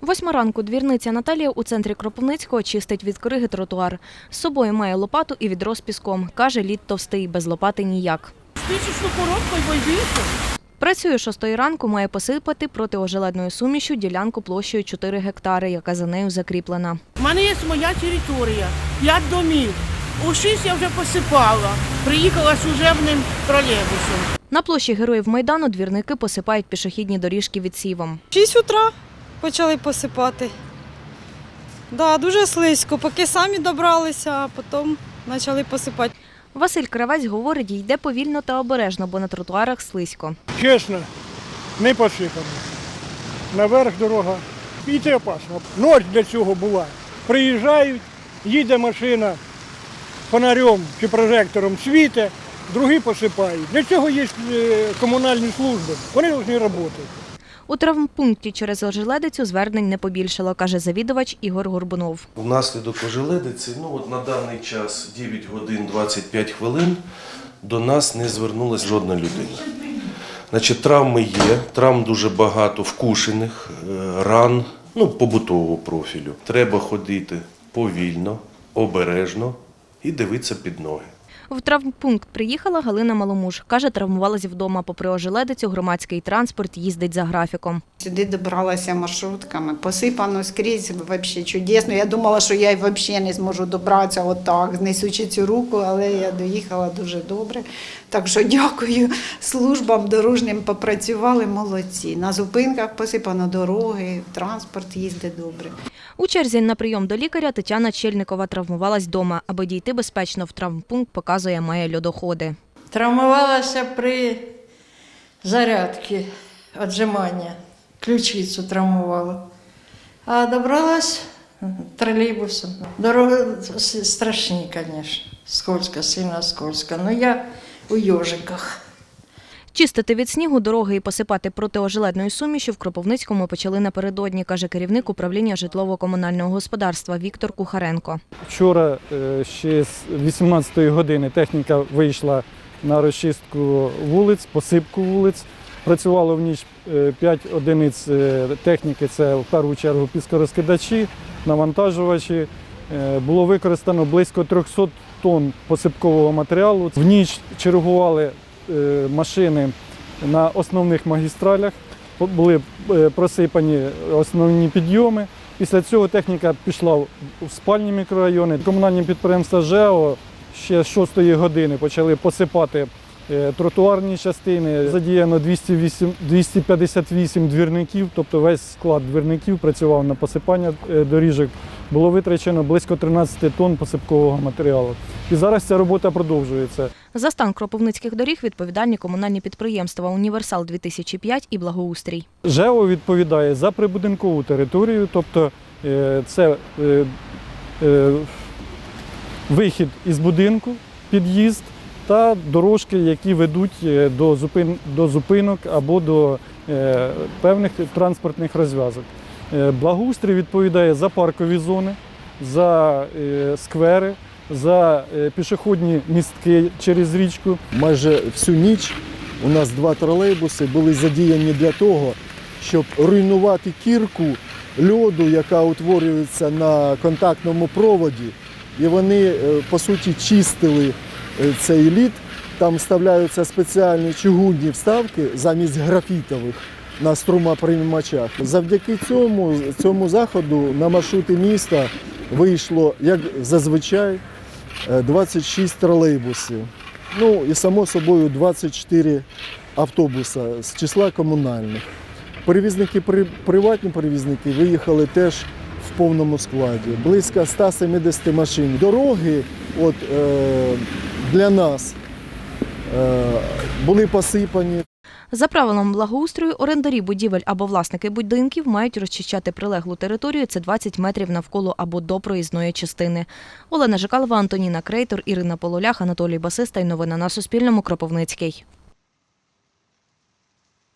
Восьма ранку двірниця Наталія у центрі Кропивницького чистить від криги тротуар. З собою має лопату і відро з піском. Каже, лід товстий, без лопати ніяк. Спичечну коробку і возити. Працює шостої ранку, має посипати протиожеледною сумішю ділянку площею 4 гектари, яка за нею закріплена. У мене є моя територія, п'ять домів. У шість я вже посипала. Приїхала служебним тролейбусом. На площі Героїв Майдану двірники посипають пішохідні доріжки відсівом. 6 утра почали посипати. Да, дуже слизько, поки самі добралися, а потім почали посипати. Василь Кравець говорить, йде повільно та обережно, бо на тротуарах слизько. Чесно, не посипано. Наверх дорога. І це опасно. Ночь для цього була. Приїжджають, їде машина фонарем чи прожектором світе, другі посипають. Для цього є е, комунальні служби. Вони повинні працювати. У травмпункті через ожеледицю звернень не побільшало, каже завідувач Ігор Горбунов. Внаслідок ожеледиці, ну от на даний час 9 годин 25 хвилин до нас не звернулася жодна людина. Значить, травми є, травм дуже багато, вкушених, е, ран, ну, побутового профілю. Треба ходити повільно, обережно і дивитися під ноги. В травмпункт приїхала Галина Маломуж. Каже, травмувалась вдома. Попри ожеледицю, громадський транспорт їздить за графіком. Сюди добралася маршрутками, посипано скрізь, взагалі чудесно. Я думала, що я й взагалі не зможу добратися отак, несучи цю руку, але я доїхала дуже добре. Так що дякую службам дорожнім, попрацювали молодці. На зупинках посипано дороги, транспорт їздить добре. У черзі на прийом до лікаря Тетяна Чельникова травмувалась вдома. Аби дійти безпечно в травмпункт, показує, має льодоходи. Травмувалася при зарядці віджимання. Ключицю травмувала. А добралась тролейбусом. Дороги страшні, звісно. Скользко, сильно скользко. Ну я у йожиках. Чистити від снігу дороги і посипати протиожеледною сумішю в Кропивницькому почали напередодні, каже керівник управління житлово-комунального господарства Віктор Кухаренко. Вчора е, ще з 18-ї години техніка вийшла на розчистку вулиць, посипку вулиць. Працювало в ніч 5 одиниць е, техніки, це в першу чергу піскорозкидачі, навантажувачі. Е, Було використано близько 300 тонн посипкового матеріалу. В ніч чергували е, машини на основних магістралях, були е, просипані основні підйоми. Після цього техніка пішла в спальні мікрорайони. Комунальні підприємства ЖЕО ще з 6 години почали посипати е, тротуарні частини. Задіяно 208, 258 двірників, тобто весь склад двірників працював на посипання е, доріжок. Було витрачено близько 13 тонн посипкового матеріалу. І зараз ця робота продовжується. За стан кропивницьких доріг відповідальні комунальні підприємства Універсал 2005 і Благоустрій. ЖЕО відповідає за прибудинкову територію, тобто е, це е, е, вихід із будинку, під'їзд та дорожки, які ведуть е, до, зупин, до зупинок або до е, певних транспортних розв'язок. Е, Благоустрій відповідає за паркові зони, за сквери, за пішохідні містки через річку. Майже всю ніч у нас два тролейбуси були задіяні для того, щоб руйнувати кірку льоду, яка утворюється на контактному проводі. І вони, по суті, чистили цей лід. Там вставляються спеціальні чугунні вставки замість графітових на струмоприймачах. Завдяки цьому, цьому заходу на маршрути міста вийшло, як зазвичай, е, 26 тролейбусів. Ну і само собою 24 автобуса з числа комунальних. Перевізники, при- приватні перевізники виїхали теж в повному складі. Близько 170 машин. Дороги от, е, для нас е, були посипані. За правилом благоустрою, орендарі будівель або власники будинків мають розчищати прилеглу територію. Це 20 метрів навколо або до проїзної частини. Олена Жикалова, Антоніна Крейтор, Ірина Полулях, Анатолій Басиста і новини на Суспільному. Кропивницький.